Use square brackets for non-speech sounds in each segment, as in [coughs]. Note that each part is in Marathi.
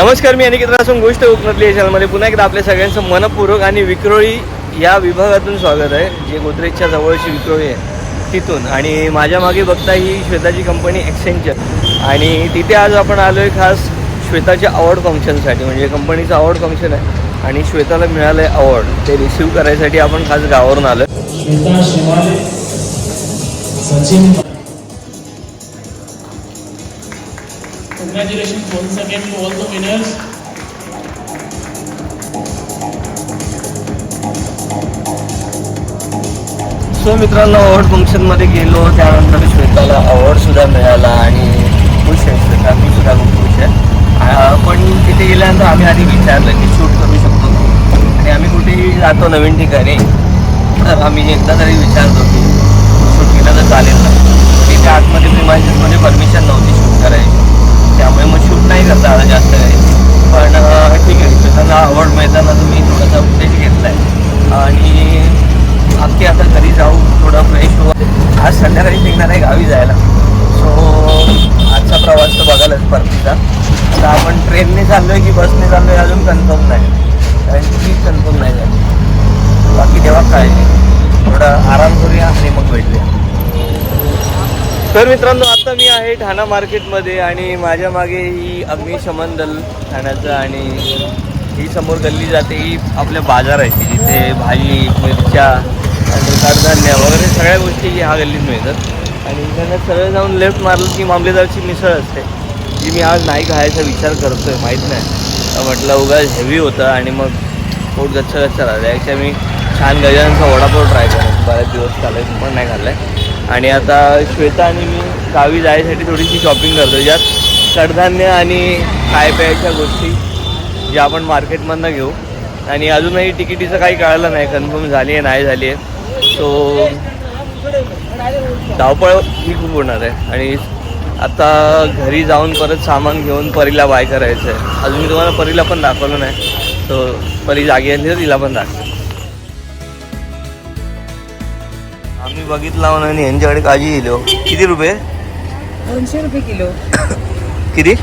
नमस्कार मी अनिकेत असून गोष्ट उपनतली या चॅनलमध्ये पुन्हा एकदा आपल्या सगळ्यांचं मनपूर्वक आणि विक्रोळी या विभागातून स्वागत आहे जे गोदरेजच्या जवळची विक्रोळी आहे तिथून. आणि माझ्या मागे बघता ही श्वेताची कंपनी एक्सेंचर आणि तिथे आज आपण आलो आहे खास श्वेताच्या अवॉर्ड फंक्शनसाठी म्हणजे कंपनीचं अवॉर्ड फंक्शन आहे. आणि श्वेताला मिळालं आहे अवॉर्ड ते रिसिव्ह करायसाठी आपण खास गावावरून आलो Congratulations once again to all the winners. So मित्रांनो अवॉर्ड फंक्शनमध्ये गेलो त्यानंतर श्वेताला अवॉर्डसुद्धा मिळाला आणि खुश आहे श्वेता मी सुद्धा खूप खुश आहे पण तिथे गेल्यानंतर आम्ही आधी विचारलं की शूट करू शकतो आणि आम्ही कुठेही जातो नवीन ठिकाणी तर आम्ही एकदा तरी विचारतो की शूट केलं तर चालेल ना तिथे आतमध्ये प्रिमायसेसमध्ये परमिशन नव्हती शूट करायची त्यामुळे मग शूट नाही करता आलं जास्त काही पण अ, ठीक आहे श्वेताला अवॉर्ड मिळताना तुम्ही थोडासा उपदेश घेतला आहे आणि आमची आता घरी जाऊ थोडं फ्रेश हो आज संध्याकाळी निघणार आहे गावी जायला. सो आजचा प्रवास तर बघालच परतीचा. आता आपण ट्रेनने चाललो आहे की बसने चाललो आहे अजून कन्फर्म नाही. कारण की कन्फर्म नाही झाली. बाकी तेव्हा काय थोडा आराम करूया आणि मग भेटूया. तर मित्रांनो आता मी आहे ठाणा मार्केटमध्ये आणि माझ्या मागे ही अग्निशमन दल ठाण्याचं आणि ही समोर गल्ली जाते. ही आपल्या बाजार आहे जिथे भाजी मिरच्या आणि कडधान्य वगैरे सगळ्या गोष्टी ह्या गल्लीत मिळतात. आणि इकडनं सरळ जाऊन लेफ्ट मारलं की मामलेदारची मिसळ असते. जी मी आज नाही खायचा विचार करतोय माहीत नाही. तर म्हटलं उगाच हेवी होतं आणि मग पोट गच्च गच्च राहिलं याच्या मी छान गजानचा वडापाव ट्राय करेन. बऱ्याच दिवस चालेल पण नाही खाल्ला आहे आणि आता श्वेता आणि मी गावी जायसाठी थोडीशी शॉपिंग करतो. ज्यात कडधान्य आणि खाय प्यायच्या गोष्टी ज्या आपण मार्केटमधनं घेऊ. आणि अजूनही तिकिटीचं काही कळलं नाही कन्फर्म झाली आहे नाही झाली आहे सो धावपळ ही खूप होणार आहे. आणि आता घरी जाऊन परत सामान घेऊन परीला बाय करायचं आहे अजून मी तुम्हाला परीला पण दाखवलं नाही. सो परी जागी आली तर तिला पण दाखव आम्ही बघितला आणि यांच्याकडे काळजी दिली हो. किती रुपये? दोनशे रुपये किलो. [coughs] किती?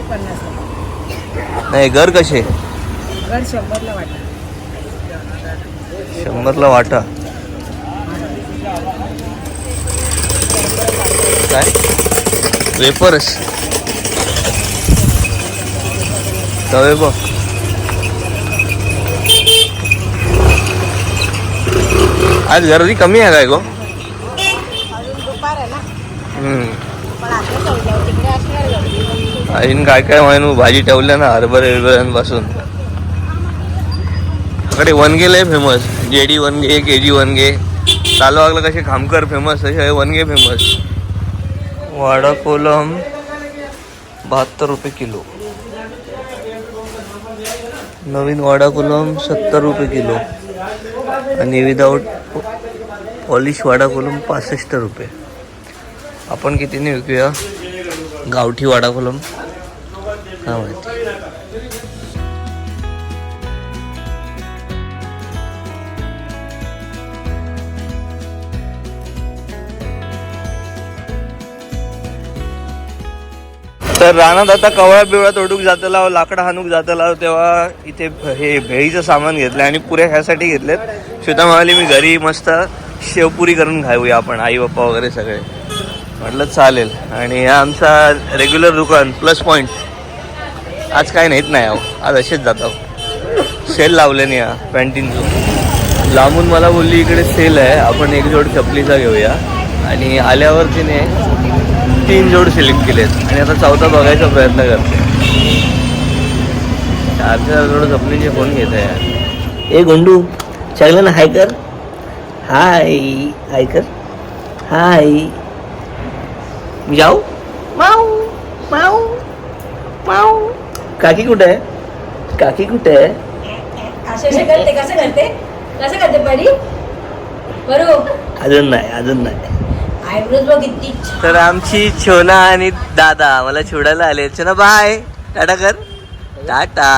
पन्नास. रुपये. नाही घर कसे? घर शंभरला वाटा शंभरला वाटा. काय? वेपरच तवे बघ. आज गर्दी कमी आहे काय गो? आहे आईन काय काय म्हणून भाजी ठेवल्या ना हरभरे बिरभऱ्यांपासून इकडे वनगे आहे फेमस जेडी वनगे के जी वनगे. चालू लागलं कसे खामकर फेमस तसे वनगे फेमस वाडा कोलम बहात्तर रुपये किलो. नवीन वाडा कोलम सत्तर रुपये किलो. आणि विदाऊट पॉलिश वाडा कोलम पासष्ट रुपये. आपण कितीने विकूया? गावठी वाडा कोलम काय माहिती? तर रानात आता कवळा बिवळा तोडूक जातला लाकडं हाणूक जातला तेव्हा इथे हे भेळीचं सामान घेतलं आणि पुऱ्या ह्यासाठी घेतलेत. श्वेता म्हणाली मी घरी मस्त शेवपुरी करून खाऊया आपण आई बाप्पा वगैरे सगळे. म्हटलं चालेल. आणि हा आमचा रेग्युलर दुकान प्लस पॉईंट आज काय नाहीत नाही आहो आज असेच जातो सेल लावले नाही हा पॅन्टीनचं लांबून मला बोलली इकडे सेल आहे आपण एक जोड चपलीचा घेऊया. आणि आल्यावर तिने तीन जोड सिलेक्ट केलेत. आणि आता चौथा बघायचा प्रयत्न करते. चार चार जोड चपलीचे फोन घेत आहे यार ए गोंडू चांगलं ना? हाय कर. हाय हाय कर. हाय. मी जाऊ. माऊ माऊ माऊ. काकी कुठे आहे? काकी कुठे आहे? करते कसं करते? कसं करते परी? बरू अजून नाही अजून नाही आयब्रोज बघ किती छान. तर आमची छोना आणि दादा मला छोडायला आले. छोना बाय टाटा कर. टाटा.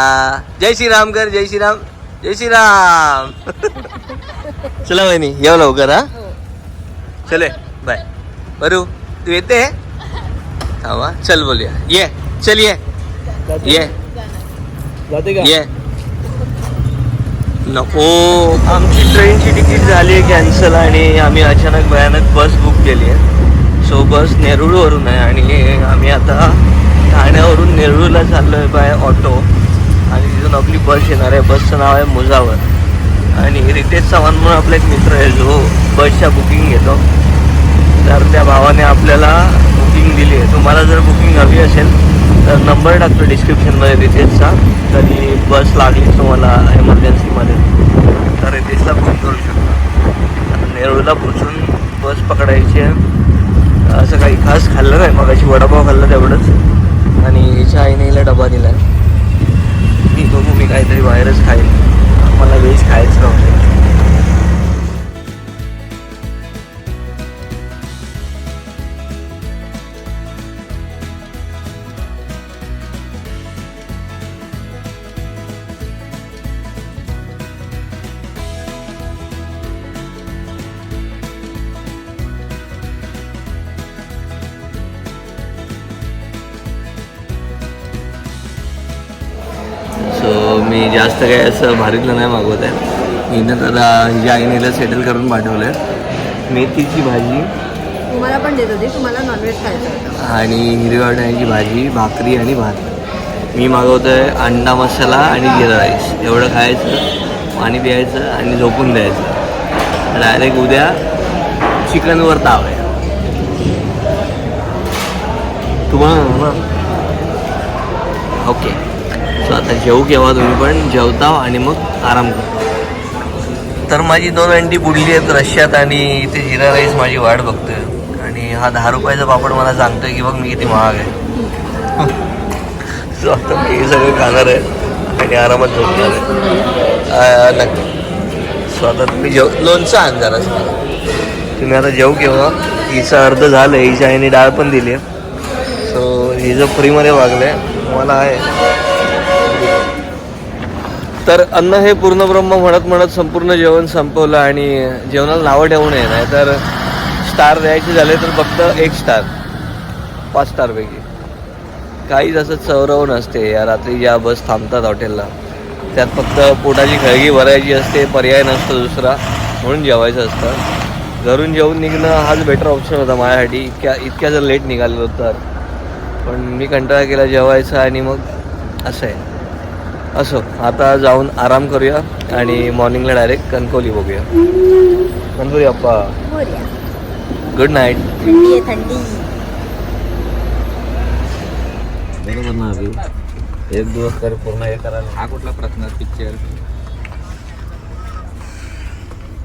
जय श्रीराम कर जय श्रीराम. जय श्रीराम. चला वहिनी येऊ लवकर हा? चले बाय बरू तू येते? थांबा चल बोलूया. ये चल ये. ये. जाते का? ये. नको. आमची ट्रेनची तिकीट झाली आहे कॅन्सल आणि आम्ही अचानक भयानक बस बुक केली आहे. सो बस नेरुळवरून आहे आणि आम्ही आता ठाण्यावरून नेरुळला चाललो आहे बाय ऑटो आणि तिथून आपली बस येणार आहे. बसचं नाव आहे मुजावर. आणि रितेश चव्हाण म्हणून आपला एक मित्र आहे जो बसच्या बुकिंग घेतो. तर त्या भावाने आपल्याला बुकिंग दिली आहे. तुम्हाला जर बुकिंग हवी असेल तर नंबर टाकतो डिस्क्रिप्शनमध्ये रितेशचा. तरी बस लागली तुम्हाला एमर्जन्सीमध्ये तर रितेशला फोन करू शकता. नेरूळला पोचून बस पकडायची आहे. असं काही खास खाल्लं नाही मग अशी वडापाव खाल्ला तेवढंच. आणि हिच्या आईने हिला डबा दिला मी बघू मी काहीतरी बाहेरच खाईन. मला व्हेज खायचं काही असं भारीतलं नाही मागवत आहे हिनं दादा हिच्या आईने हिला सेटल करून पाठवलं आहे मेथीची भाजी. तुम्हाला पण देत होती तुम्हाला नॉनव्हेज खायचं आणि हिरव्या वाटाण्याची भाजी भाकरी आणि भात. मी मागवतो आहे अंडा मसाला आणि जिरा राईस. एवढं खायचं पाणी प्यायचं आणि झोपून द्यायचं. डायरेक्ट उद्या चिकनवर ताव आहे. तुम्हाला ओके. आता जेवू केव्हा तुम्ही पण जेवता आणि मग आराम करता तर माझी दोन अंडी बुडली आहेत रश्यात आणि इथे जिरा राईस माझी वाट बघतोय. आणि हा दहा रुपयाचा पापड मला सांगतोय की बघ मी किती महाग आहे. सो आता मी हे सगळं खाणार आहे आणि आरामात झोपणार आहे. नक्की. सो आता तुम्ही जेव लोणचं आण जरा. तुम्ही आता जेवू केव्हा? हिचं अर्ध झालं हिच्या आईने डाळ पण दिली आहे. सो हिचं फ्रीमध्ये वागलं आहे मला आहे. तर अन्न हे पूर्ण ब्रह्म म्हणत म्हणत संपूर्ण जेवण संपवलं आणि जेवणाला नावं ठेवू नये नाही तर स्टार द्यायचे झाले तर फक्त एक स्टार पाच स्टारपैकी काहीच असं चौरव नसते या रात्री ज्या बस थांबतात हॉटेलला त्यात फक्त पोटाची खळगी भरायची असते पर्याय नसतो दुसरा म्हणून जेवायचं असतं. घरून जेवून निघणं हाच बेटर ऑप्शन होता माझ्यासाठी इतक्या इतक्या जर लेट निघालेलो तर. पण मी कंटाळा केला जेवायचा आणि मग असं आहे. असो आता जाऊन आराम करूया आणि मॉर्निंगला डायरेक्ट कणकवली बघूया. कणकवली अप्पा. गुड नाईट बरोबर ना अभि? एक दिवस तरी पूर्ण हे करायला हा कुठला प्रश्न पिक्चर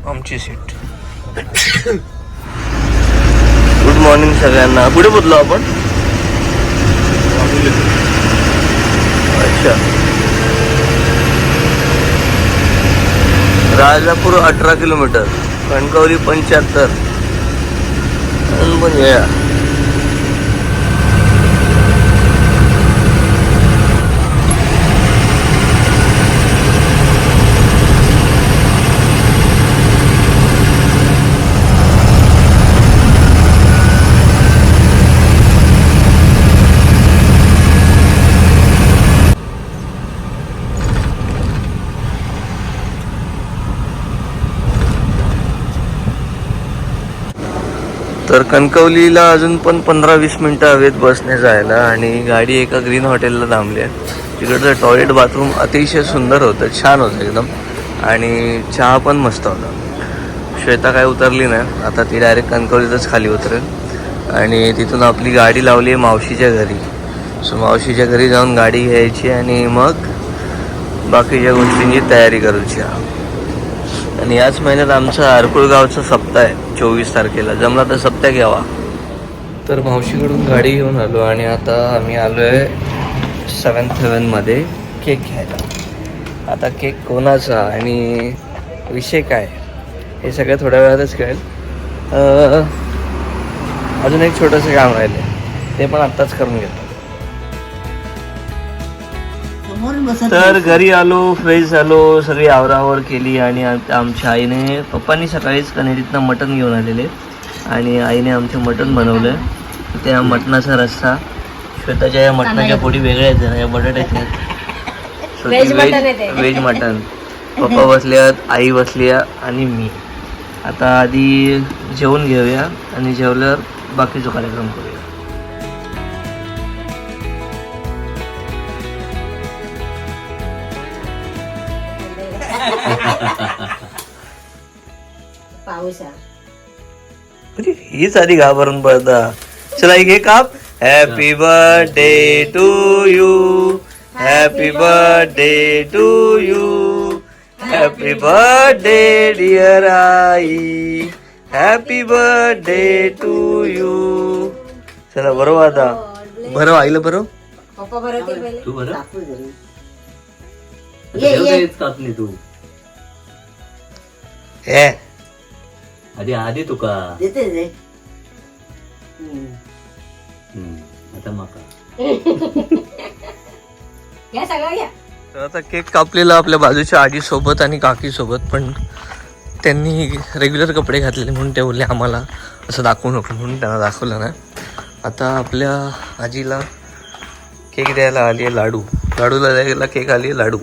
आमची सीट गुड मॉर्निंग सगळ्यांना. कुठे बोललो आपण? अच्छा. राजापूर अठरा किलोमीटर कणकवली पंच्याहत्तर. पण या तर कणकवलीला अजून पण पंधरा वीस मिनटं हवेत बसने जायला आणि गाडी एका ग्रीन हॉटेलला थांबली आहे. तिकडचं टॉयलेट बाथरूम अतिशय सुंदर होतं छान होतं एकदम. आणि चहा पण मस्त होता. श्वेता काय उतरली नाही. आता ती डायरेक्ट कणकवलीतच खाली उतरेल. आणि तिथून आपली गाडी लावली आहे मावशीच्या घरी. सो मावशीच्या घरी जाऊन गाडी घ्यायची आणि मग बाकीच्या गोष्टींची तयारी करायची आणि याच महिन्यात आमचा आरकुळ गावचा सप्ताह आहे चोवीस तारखेला. जमला तर सप्ताह घ्यावा. तर मावशीकडून गाडी घेऊन आलो आणि आता आम्ही आलो आहे सेवन्थ हेवनमध्ये केक घ्यायला. आता केक कोणाचा आणि विषय काय हे सगळं थोड्या वेळातच कळेल. अजून एक छोटंसं काम राहिलं ते पण आत्ताच करून घेतो. तर घरी आलो फ्रेश झालो सगळी आवरावर केली आणि आमच्या आईने पप्पांनी सकाळीच कनेरीतनं मटण घेऊन आलेले आणि आईने आमचे मटण बनवलं. त्या मटणाचा रस्सा श्वेताच्या या मटणाच्या पोटी वेगळ्या आहेत या बटाट्याच्या आहेत. [laughs] ते. व्हेज मटण. [laughs] पप्पा बसल्यात आई बसल्या आणि मी. आता आधी जेवण घेऊया आणि जेवल्यावर बाकीचा कार्यक्रम करूया. [laughs] पाऊस हा म्हणजे हीच आधी घाबरून पडता. चला एक एक काप happy birthday to you happy birthday to you happy birthday dear I happy birthday to you चला बरोबर आता. बरं आईला बरं पप्पा बरं ते बरं ये, ये. कापली तू? हे आधी आधी तुका देते रे हम्म, आता माका घ्या सगळं घ्या तर आता केक कापलेला आपल्या बाजूच्या आजी सोबत आणि काकी सोबत पण त्यांनी रेग्युलर कपडे घातलेले म्हणून ते बोलले आम्हाला असं दाखवू नको म्हणून त्यांना दाखवलं ना आता आपल्या आजीला केक द्यायला आली आहे लाडू लाडूला द्यायला केक आली आहे लाडू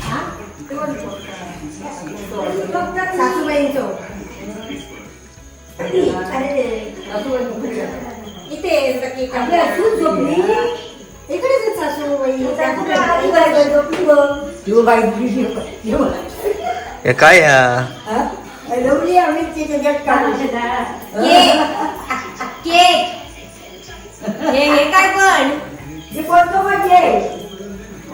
हा? सासूबाईंचं. अरे इथे आपल्या सून झोपली इकडेच सासूबाई झोपली बघ. हे काय पण केक बोलतो हे हे काय पण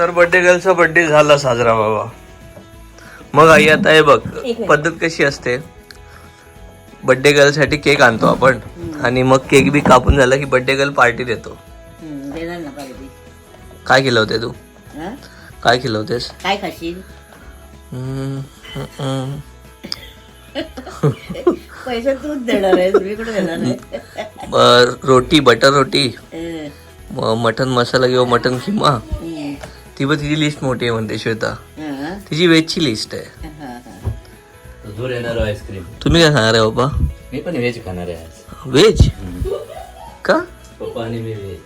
तर बर्थडे गर्लचा बर्थडे झाला साजरा बाबा. मग आई आता हे बघ. पद्धत कशी असते? बर्थडे गर्लसाठी केक आणतो आपण. आणि मग केक बी कापून झाला की बर्थडे गर्ल पार्टी देतो. काय केलं होते तू? काय केलं होतेस? काय खाशील. [laughs] पैसे तूच देणार रोटी बटर रोटी. मटन मसाला किंवा मटन किमा हम्म. ती पण तिची लिस्ट मोठी आहे म्हणते श्वेता. हा, तिची व्हेजची लिस्ट आहे. हा, हा. दूर येणार आईस्क्रीम तुम्ही काय खाणार आहे बाबा मी पण व्हेज खाणार आहे आज. व्हेज का? पप्पा आणि मी व्हेज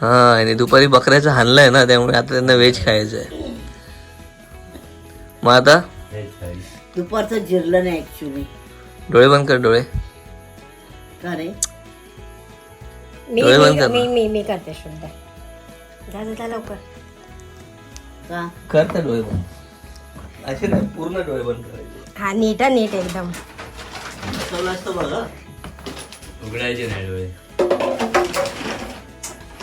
हा आणि दुपारी बकऱ्याचं हाणलंय ना त्यामुळे आता त्यांना व्हेज खायचं आहे. मग आता? व्हेज दुपारचं जिरलं नाही ऍक्च्युली डोळे बंद कर डोळे. का रे? मी डोळे बंद मी कर मी ना. मी मी करते शुद्ध जा जा, जा लवकर. का? कर त्या डोळे बंद. असे नाही पूर्ण डोळे बंद करायचे. हा नीट हा नीट एकदम. असतं बघा उघडायचे नाही डोळे.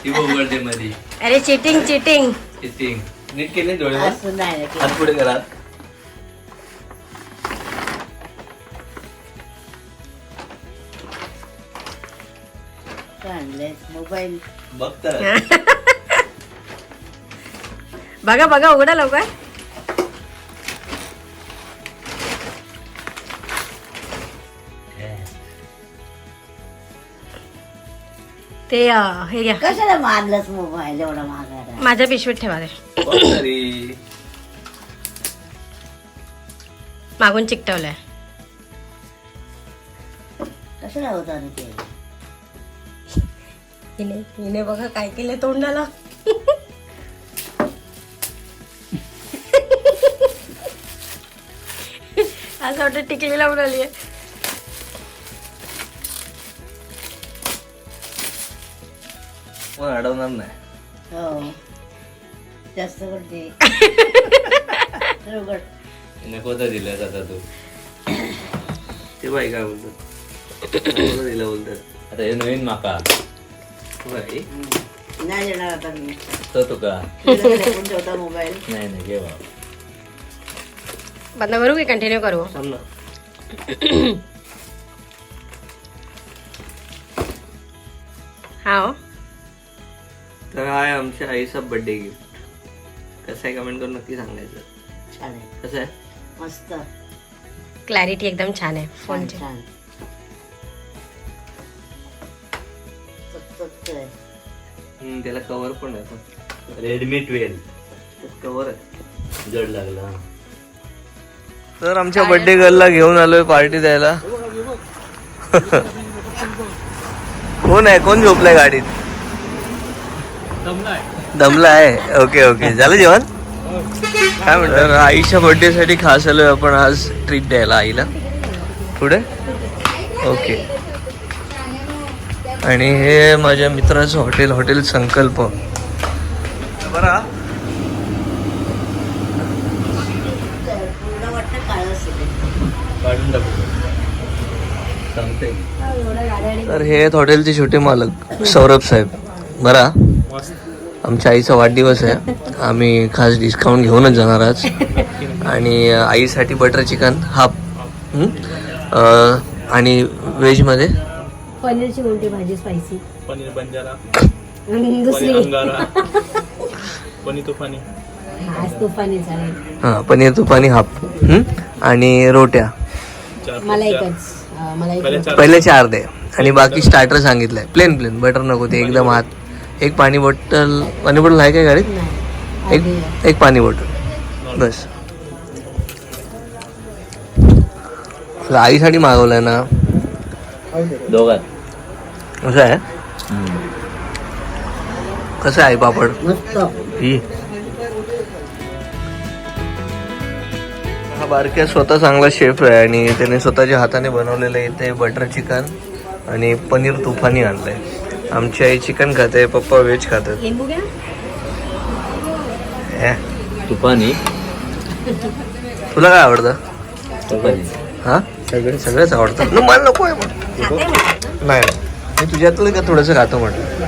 ती उघडते मध्ये अरे चिटिंग चिटिंग किती नीट केले डोळे बंद? असं नाही रे हात पुढे करा. मोबाईल बघता [laughs] बघा बघा उघडा लवकर. ते अं, हे घ्या. कशाला मारलंस मोबाईल एवढा माझ्या पिशवीत ठेवा रे तरी. मागून चिकटवलंय. कशाला होता रे ते? हिने हिने बघा काय केलं तोंडाला. [laughs] असं वाटतं टिकली लावून आली मग अडवणार नाही. हो. जास्त करते. नको [laughs] तर दिलं आता तू. ते बाई काय बोलतात? नको दिलं बोलतात. आता हे नवीन माका. बाई. नाही देणार आता मी. तर तुका. ठेवता मोबाईल? नाही नाही घे बंद करू की कंटिन्यू करू. [clears throat] हा तर हा आहे आमच्या आईचा बर्थडे गिफ्ट कसं आहे कमेंट करून नक्की सांगायचं. छान आहे. कसं आहे? मस्त. क्लॅरिटी एकदम छान आहे छान फोनची. छान. चकचकत आहे. हम्म, त्याला कवर पण आहे रेडमी ट्वेल्व कवर आहे. जड लागला. तर आमच्या बर्थडे गर्लला घेऊन आलोय पार्टी द्यायला. [laughs] कोण आहे? कोण झोपलाय गाडीत? दमला आहे ओके ओके झालं जेवण? काय म्हणतात? आईच्या बर्थडे साठी खास आलोय आपण आज ट्रीट द्यायला आईला. पुढे? ओके आणि हे माझ्या मित्राचं हॉटेल हॉटेल संकल्प. बरा पूर्ण वाटतं काळं असेल काढून टाकू सांगते तर हे आहेत हॉटेलचे छोटे मालक सौरभ साहेब. बरा? आमच्या आईचा वाढदिवस आहे. आम्ही खास डिस्काउंट घेऊनच जाणार आज. आणि आईसाठी बटर चिकन हाफ हं? आणि व्हेजमध्ये पनीरची कोणती भाजी स्पायसी पनीर बंजारा. दुसरी? अंगारा. पनीर तुफानी. तुफानी हां पनीर तुपानी हाफ हं? आणि रोट्या? मला एकच मला पहिले चार दे. आणि बाकी स्टार्टर सांगितलंय. प्लेन प्लेन बटर नको ते एकदम हात एक पाणी बॉटल पाणी बॉटल आहे काय गाडीत? एक एक पाणी बॉटल बस. आईसाठी मागवलंय ना. दोघात कसं आहे? कसं आहे पापड? मस्त. ही. हा बारक्या स्वतः चांगला शेफ आहे आणि त्याने स्वतःच्या हाताने बनवलेलं आहे इथे बटर चिकन आणि पनीर तुफानी आणलंय. आमची आई चिकन खाते पप्पा व्हेज खातात. लिंबू घ्या हे, तुपानी तुला काय आवडतं? हा? सगळे सगळेच आवडतं न, मला नको आहे मग नाही. मी तुझ्यातलं का थोडंसं खातो म्हटलं?